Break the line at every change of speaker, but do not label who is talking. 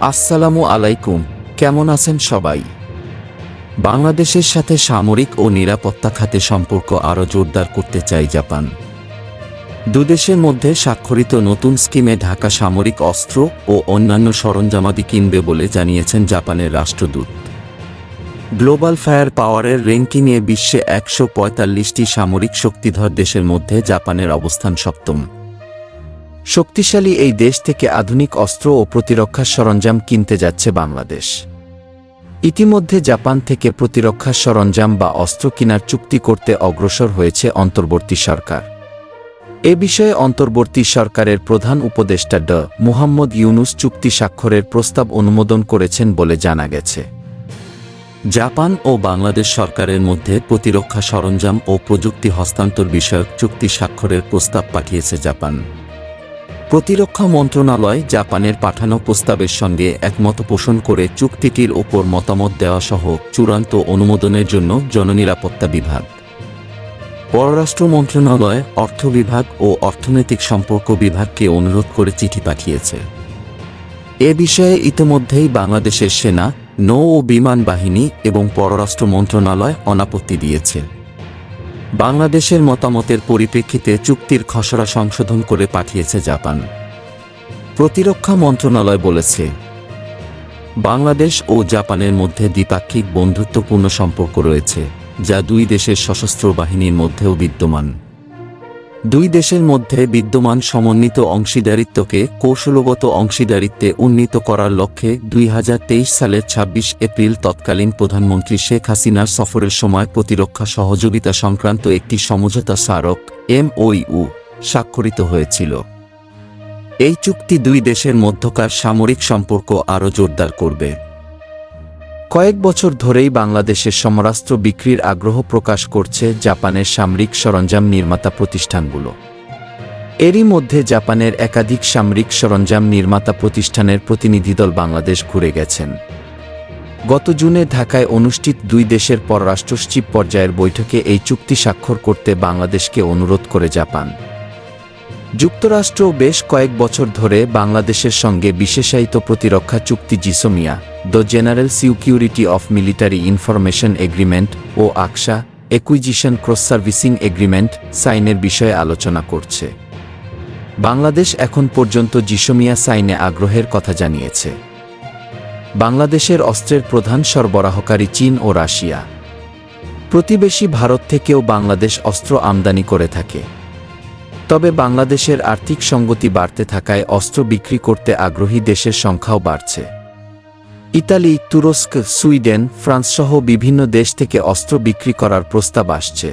আসসালামু আলাইকুম, কেমন আছেন সবাই? বাংলাদেশের সাথে সামরিক ও নিরাপত্তা খাতে সম্পর্ক আরও জোরদার করতে চাই জাপান। দুদেশের মধ্যে স্বাক্ষরিত নতুন স্কিমে ঢাকা সামরিক অস্ত্র ও অন্যান্য সরঞ্জামাদি কিনবে বলে জানিয়েছেন জাপানের রাষ্ট্রদূত। গ্লোবাল ফায়ার পাওয়ারের র্যাঙ্কিংয়ে বিশ্বে একশো পঁয়তাল্লিশটি সামরিক শক্তিধর দেশের মধ্যে জাপানের অবস্থান সপ্তম। শক্তিশালী এই দেশ থেকে আধুনিক অস্ত্র ও প্রতিরক্ষা সরঞ্জাম কিনতে যাচ্ছে বাংলাদেশ। ইতিমধ্যে জাপান থেকে প্রতিরক্ষা সরঞ্জাম বা অস্ত্র কেনার চুক্তি করতে অগ্রসর হয়েছে অন্তর্বর্তী সরকার। এ বিষয়ে অন্তর্বর্তী সরকারের প্রধান উপদেষ্টা ড মুহাম্মদ ইউনুস চুক্তি স্বাক্ষরের প্রস্তাব অনুমোদন করেছেন বলে জানা গেছে। জাপান ও বাংলাদেশ সরকারের মধ্যে প্রতিরক্ষা সরঞ্জাম ও প্রযুক্তি হস্তান্তর বিষয়ক চুক্তি স্বাক্ষরের প্রস্তাব পাঠিয়েছে জাপান। প্রতিরক্ষা মন্ত্রণালয় জাপানের পাঠানো প্রস্তাবের সঙ্গে একমত পোষণ করে চুক্তিটির ওপর মতামত দেওয়া সহ চূড়ান্ত অনুমোদনের জন্য জননিরাপত্তা বিভাগ। পররাষ্ট্র মন্ত্রণালয়, অর্থ বিভাগ ও অর্থনৈতিক সম্পর্ক বিভাগকে অনুরোধ করে চিঠি পাঠিয়েছে। এ বিষয়ে ইতিমধ্যেই বাংলাদেশের সেনা, নৌ ও বিমান বাহিনী এবং পররাষ্ট্র মন্ত্রণালয় অনাপত্তি দিয়েছে। বাংলাদেশের মতামতের পরিপ্রেক্ষিতে চুক্তির খসড়া সংশোধন করে পাঠিয়েছে জাপান। প্রতিরক্ষা মন্ত্রণালয় বলেছে, বাংলাদেশ ও জাপানের মধ্যে দ্বিপাক্ষিক বন্ধুত্বপূর্ণ সম্পর্ক রয়েছে, যা দুই দেশের সশস্ত্র বাহিনীর মধ্যেও বিদ্যমান। দুই দেশের মধ্যে বিদ্যমান সমন্বিত অংশীদারিত্বকে কৌশলগত অংশীদারিত্বে উন্নীত করার লক্ষ্যে দুই হাজার তেইশ সালের ২৬ এপ্রিল তৎকালীন প্রধানমন্ত্রী শেখ হাসিনার সফরের সময় প্রতিরক্ষা সহযোগিতা সংক্রান্ত একটি সমঝোতা স্মারক, এমওইউ, স্বাক্ষরিত হয়েছিল। এই চুক্তি দুই দেশের মধ্যকার সামরিক সম্পর্ক আরও জোরদার করবে। কয়েক বছর ধরেই বাংলাদেশের সমরাস্ত্র বিক্রির আগ্রহ প্রকাশ করছে জাপানের সামরিক সরঞ্জাম নির্মাতা প্রতিষ্ঠানগুলো। এরই মধ্যে জাপানের একাধিক সামরিক সরঞ্জাম নির্মাতা প্রতিষ্ঠানের প্রতিনিধিদল বাংলাদেশ ঘুরে গেছেন। গত জুনে ঢাকায় অনুষ্ঠিত দুই দেশের পররাষ্ট্র সচিব পর্যায়ের বৈঠকে এই চুক্তি স্বাক্ষর করতে বাংলাদেশকে অনুরোধ করে জাপান। যুক্তরাষ্ট্র বেশ কয়েক বছর ধরে বাংলাদেশের সঙ্গে বিশেষায়িত প্রতিরক্ষা চুক্তি GSOMIA the general security of military information agreement O ACSA acquisition cross servicing agreement সাইনের বিষয়ে আলোচনা করছে। বাংলাদেশ এখন পর্যন্ত জিসোমিয়া সাইনে আগ্রহের কথা জানিয়েছে। বাংলাদেশের অস্ত্রের প্রধান সরবরাহকারী চীন ও রাশিয়া। প্রতিবেশী ভারত থেকেও বাংলাদেশ অস্ত্র আমদানি করে থাকে। তবে বাংলাদেশের আর্থিক সঙ্গতি বাড়তে থাকায় অস্ত্র বিক্রি করতে আগ্রহী দেশের সংখ্যাও বাড়ছে। ইতালি তুরস্ক সুইডেন ফ্রান্সসহ বিভিন্ন দেশ থেকে অস্ত্র বিক্রি করার প্রস্তাব আসছে।